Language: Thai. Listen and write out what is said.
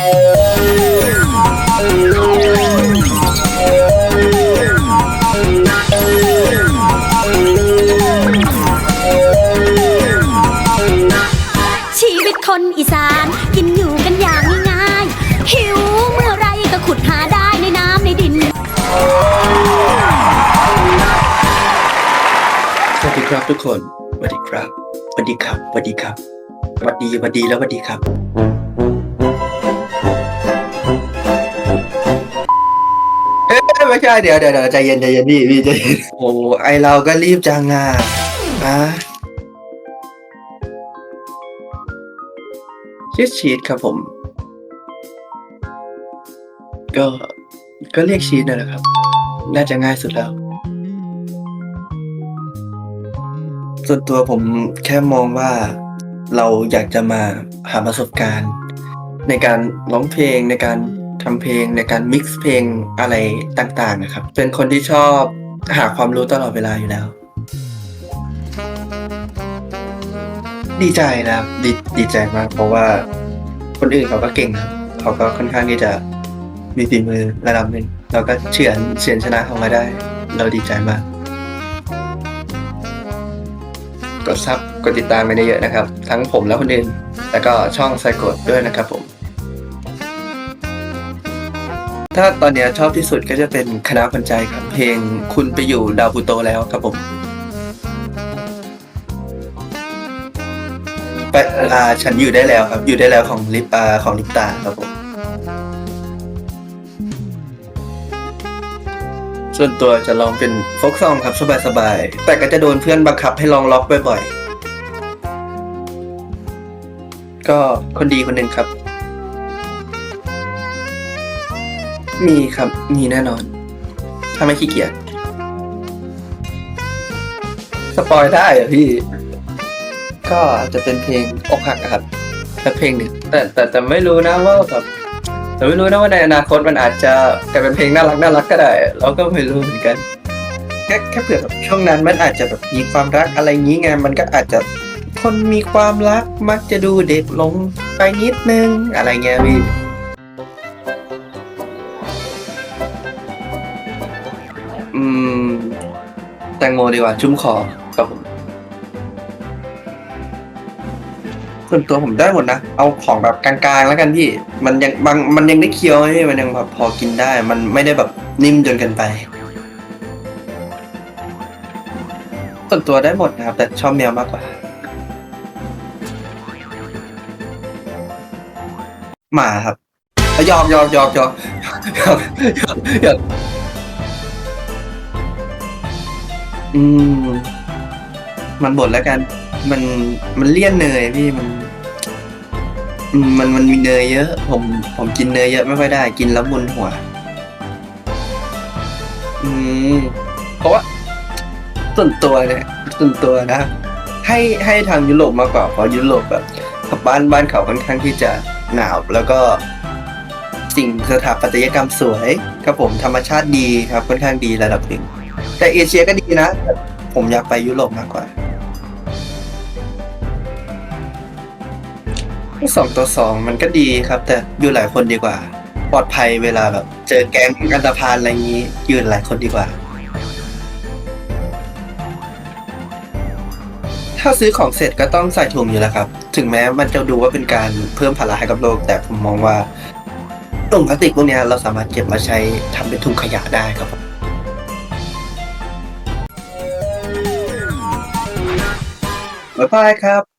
ชีวิตคนอีสานกินอยู่กันอย่างง่ายๆหิวเมื่อไรก็ขุดหาได้ในน้ำในดิน สวัสดีครับทุกคนสวัสดีครับสวัสดีครับสวัสดีครับสวัสดีสวัสดีแล้วสวัสดีครับ ไม่ใช่เดี๋ยวเดี๋ยวเดี๋ยวใจเย็นใจเย็นพี่พี่ใจเย็นโอ้ไอเราก็รีบจังอะอะชีสชีสครับผม ก็ก็เรียกชีสนั่นแหละครับ น่าจะง่ายสุดแล้ว ส่วนตัวผมแค่มองว่าเราอยากจะมาหาประสบการณ์ ในการร้องเพลงในการ ทำเพลงในการมิกซ์เพลงอะไรต่างๆนะครับ เป็นคนที่ชอบหาความรู้ตลอดเวลาอยู่แล้ว ดีใจนะครับดีดีใจมาก เพราะว่าคนอื่นเขาก็เก่งครับเขาก็ค่อนข้างที่จะมีฝีมือระดับหนึ่งเราก็เฉือนเฉือนชนะเขามาได้ เราดีใจมาก กดซับกดติดตามไปเยอะๆนะครับ ทั้งผมและคนอื่น แล้วก็ช่องไซโกดด้วยนะครับผม ถ้าตอนเนี้ยชอบที่สุดก็จะเป็นคณะพันใจครับ เพลงคุณไปอยู่ดาวพูโตแล้วครับผมไปอ่าฉันอยู่ได้แล้วครับ อยู่ได้แล้วของลิปอ่าของลิปตาครับผม ส่วนตัวจะลองเป็นฟกซองครับสบายๆ แต่ก็จะโดนเพื่อนบังคับให้ลองล็อกบ่อยๆ ก็คนดีคนหนึ่งครับ มีครับ มีแน่นอนถ้าไม่ขี้เกียจสปอยได้เหรอพี่ ก็จะเป็นเพลงอกหักอะครับสักเพลงหนึ่งแต่แต่แต่ไม่รู้นะว่าแบบแต่ไม่รู้นะว่าในอนาคตมันอาจจะกลายเป็นเพลงน่ารักน่ารักก็ได้ เราก็ไม่รู้เหมือนกันแค่แค่เผื่อแบบช่วงนั้นมันอาจจะแบบมีความรักอะไรงี้ไงมันก็อาจจะคนมีความรักมักจะดูเด็กลงไปนิดนึงอะไรเงี้ยพี่ อืม แตงโมดีกว่า ชุ่มคอครับผมส่วนตัวผมได้หมดนะ เอาของแบบกลางๆแล้วกันพี่ มันยังบางมันยังได้เคี้ยวให้มันยังแบบพอกินได้ มันไม่ได้แบบนิ่มจนเกินไป ส่วนตัวได้หมดนะครับ แต่ชอบแมวมากกว่า หมาครับยอกยอกยอกยอกยอกยอก อืม มันบดแล้วกัน มันมันเลี่ยนเนยพี่มันอืมมันมันมีเนยเยอะ ผมผมกินเนยเยอะไม่ค่อยได้ กินแล้วมึนหัว อืมเพราะว่าส่วนตัวเนี่ยส่วนตัวนะ ให้ให้ทางยุโรปมากกว่าเพราะยุโรปแบบบ้านบ้านเขาค่อนข้างที่จะหนาวแล้วก็สิ่งสถาปัตยกรรมสวย ครับผมธรรมชาติดีครับค่อนข้างดีระดับหนึ่ง แต่เอเชียก็ดีนะแต่ผมอยากไปยุโรปมากกว่าสองต่อสองมันก็ดีครับ แต่อยู่หลายคนดีกว่า ปลอดภัยเวลาแบบ เจอแก๊งอันตรพานอะไรอย่างนี้ยืนหลายคนดีกว่า ถ้าซื้อของเสร็จก็ต้องใส่ถุงอยู่แล้วครับ ถึงแม้มันจะดูว่าเป็นการเพิ่มภาระให้กับโลก แต่ผมมองว่าถุงพลาสติกพวกนี้เราสามารถเก็บมาใช้ทำเป็นถุงขยะได้ครับ บ๊ายบายครับ